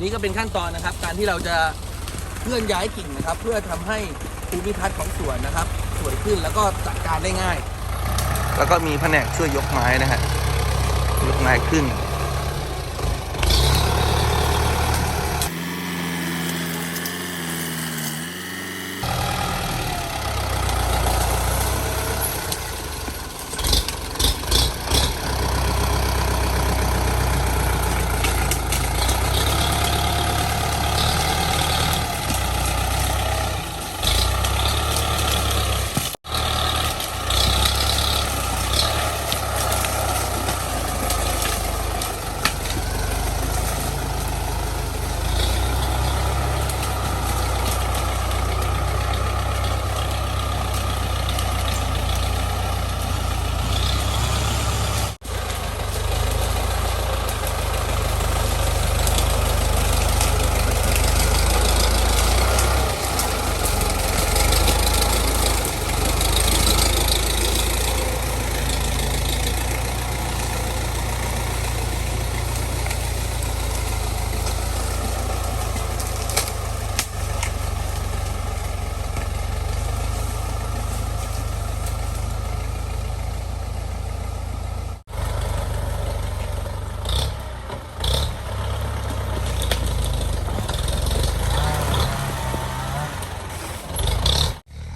นี่ก็เป็นขั้นตอนนะครับ การที่เราจะเคลื่อนย้ายกิ่งนะครับ เพื่อทำให้ภูมิทัศน์ของสวนนะครับ สวยขึ้นแล้วก็จัดการได้ง่าย แล้วก็มีแผนกช่วยยกไม้นะฮะยกไม้ขึ้น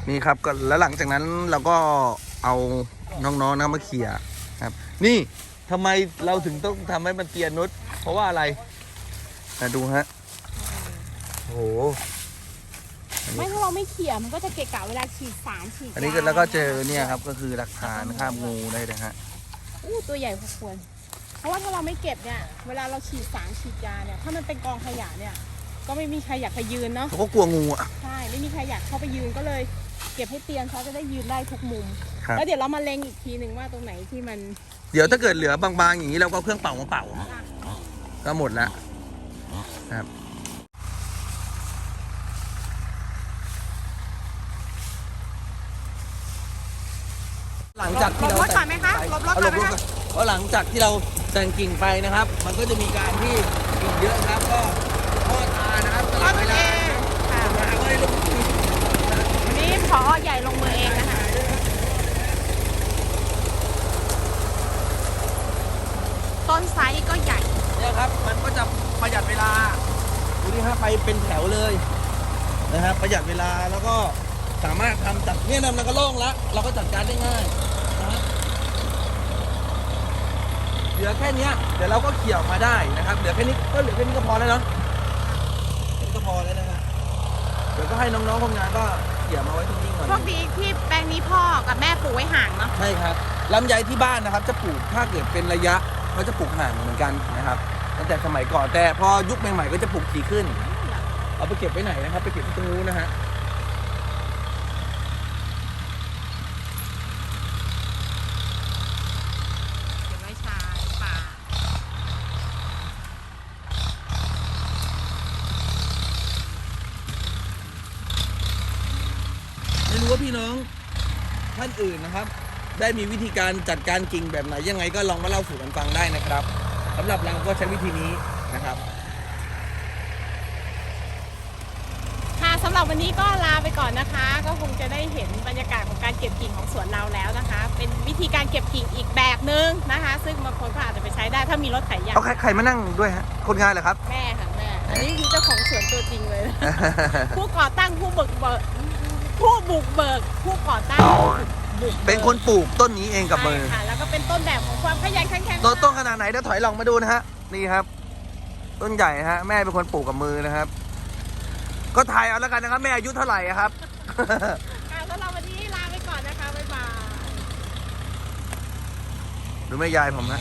นี่ครับก็แล้วหลังจากนั้นเราก็เอาน้องๆนะมาเขี่ยครับ นี่ทำไมเราถึงต้องทำให้มันเตียนนุชเพราะว่าอะไรมาดูฮะโอ้โหไม่ถ้าเราไม่เขี่ยมันก็จะเกะกะเวลาฉีดสารฉีดอันนี้ก็ยาแล้วก็เจอเนี่ยครับก็คือหลักฐานข้ามงูได้นะฮะอู้ตัวใหญ่พอควร เพราะว่าถ้าเราไม่เก็บเนี่ย เวลาเราฉีดสารฉีดยาเนี่ย ถ้ามันเป็นกองขยะเนี่ย ก็ไม่มีใครอยากไปยืนเนาะ เขาก็กลัวงูอะ ใช่ ไม่มีใครอยากเข้าไปยืนก็เลย เก็บให้เตียนเขาจะได้ยืนได้ทุกมุม ครับ แล้วเดี๋ยวเรามาเล็งอีกทีหนึ่งว่าตรงไหนที่มันเดี๋ยวถ้าเกิดเหลือบางๆอย่างนี้เราก็เอาเครื่องเป่ามาเป่า ก็หมดแล้วครับ หลังจากที่เราลบรถก่อนไหมคะลบรถก่อนไหมคะเพราะหลังจากที่เราแต่งกิ่งไปนะครับ มันก็จะมีการที่กิ่งเยอะครับก็พ่อตานะครับตลอดเวลา ค่ะเวลาก็ได้ลงทุน วันนี้พอใหญ่ ลงมือเองนะคะต้นไซส์ก็ใหญ่ เนี่ยครับ มันก็จะประหยัดเวลาดูนี่ฮะไปเป็นแถวเลยนะครับประหยัดเวลาแล้วก็สามารถทำจัดเนี่ยนำมันก็โล่งล้วเราก็จัดการได้ง่ายนะฮะเหลือแค่เนี้ยเดี๋ยวเราก็เขี่ยออกมาได้นะครับเหลือแค่นี้ก็เหลือแค่นี้ก็พอแล้วเนาะแค่นี้ก็พอแล้วนะฮะเดี๋ยวก็ให้น้องๆคนงานก็ ขี่ยมาไว้ตรงนี้ก่อน โชคดีที่แปลงนี้พ่อกับแม่ปลูกไว้ห่างเนาะ ใช่ครับลำไยที่บ้านนะครับจะปลูกถ้าเกิดเป็นระยะเขาจะปลูกห่างเหมือนกันนะครับ ตั้งแต่สมัยก่อนแต่พอยุคใหม่ๆก็จะปลูกถี่ขึ้น เอาไปเก็บไว้ไหนนะครับ ไปเก็บที่ตรงนู้นนะฮะ เก็บไว้ชายป่า ไม่ รู้ว่าพี่น้องท่านอื่นนะครับ ได้มีวิธีการจัดการกิ่งแบบไหนยังไงก็ลองมาเล่าสู่กันฟังได้นะครับสำหรับเราก็ใช้วิธีนี้นะครับ ค่ะสำหรับวันนี้ก็ลาไปก่อนนะคะ ก็คงจะได้เห็นบรรยากาศของการเก็บกิ่งของสวนเราแล้วนะคะ เป็นวิธีการเก็บกิ่งอีกแบบนึงนะคะ ซึ่งบางคนก็อาจจะไปใช้ได้ถ้ามีรถไถยางเอาใครใครมานั่งด้วยฮะ คนงานเหรอครับ แม่ค่ะแม่ อันนี้คือเจ้าของสวนตัวจริงเลย ผู้ก่อตั้งผู้บุกเบิก ผู้บุกเบิกผู้ก่อตั้งบุกบิกเป็นคนปลูกต้นนี้เองกับมือ ใช่ค่ะ แล้วก็เป็นต้นแบบของความขยันขันแข็งต้นต้นขนาดไหนเดี๋ยวถอยหลังมาดูนะฮะ นี่ครับ ต้นใหญ่ฮะ แม่เป็นคนปลูกกับมือนะครับ ก็ถ่ายเอาแล้วกันนะครับ แม่อายุเท่าไหร่อะครับ ค่ะสำหรับวันนี้ลาไปก่อนนะคะบ๊ายบาย ดูแม่ยายผมฮะ